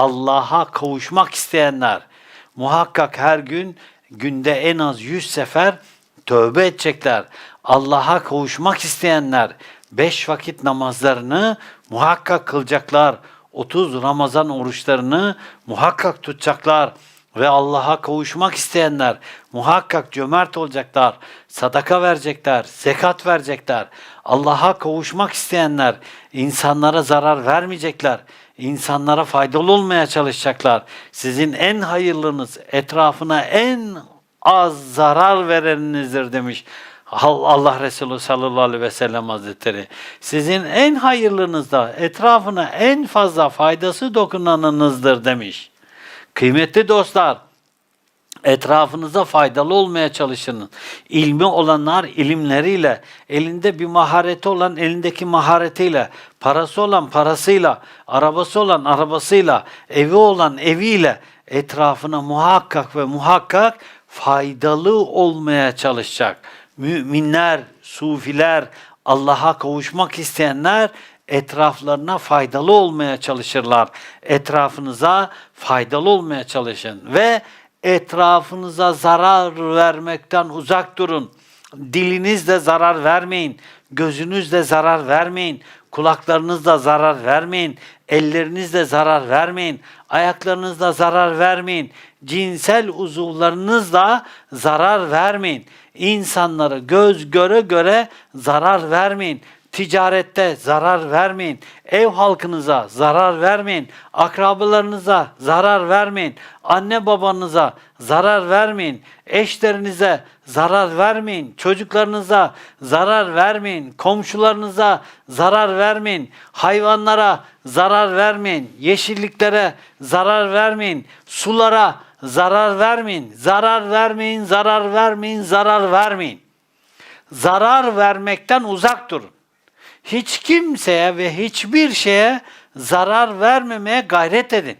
Allah'a kavuşmak isteyenler muhakkak her gün günde en az 100 sefer tövbe edecekler. Allah'a kavuşmak isteyenler beş vakit namazlarını muhakkak kılacaklar. 30 Ramazan oruçlarını muhakkak tutacaklar ve Allah'a kavuşmak isteyenler muhakkak cömert olacaklar, sadaka verecekler, zekat verecekler. Allah'a kavuşmak isteyenler insanlara zarar vermeyecekler, insanlara faydalı olmaya çalışacaklar. Sizin en hayırlınız etrafına en az zarar vereninizdir demiş. Allah Resulü sallallahu aleyhi ve sellem hazretleri. Sizin en hayırlınız da etrafına en fazla faydası dokunanınızdır demiş. Kıymetli dostlar, etrafınıza faydalı olmaya çalışın. İlmi olanlar ilimleriyle, elinde bir mahareti olan elindeki maharetiyle, parası olan parasıyla, arabası olan arabasıyla, evi olan eviyle etrafına muhakkak ve muhakkak faydalı olmaya çalışacak. Müminler, sufiler, Allah'a kavuşmak isteyenler etraflarına faydalı olmaya çalışırlar. Etrafınıza faydalı olmaya çalışın ve etrafınıza zarar vermekten uzak durun. Dilinizle zarar vermeyin, gözünüzle zarar vermeyin, kulaklarınızla zarar vermeyin, ellerinizle zarar vermeyin, ayaklarınızla zarar vermeyin, cinsel uzuvlarınızla zarar vermeyin. İnsanları göz göre göre zarar vermeyin. Ticarette zarar vermeyin. Ev halkınıza zarar vermeyin. Akrabalarınıza zarar vermeyin. Anne babanıza zarar vermeyin. Eşlerinize zarar vermeyin. Çocuklarınıza zarar vermeyin. Komşularınıza zarar vermeyin. Hayvanlara zarar vermeyin. Yeşilliklere zarar vermeyin. Sulara zarar vermeyin. Zarar vermeyin, zarar vermeyin, zarar vermeyin. Zarar vermekten uzak durun hiç kimseye ve hiçbir şeye zarar vermemeye gayret edin.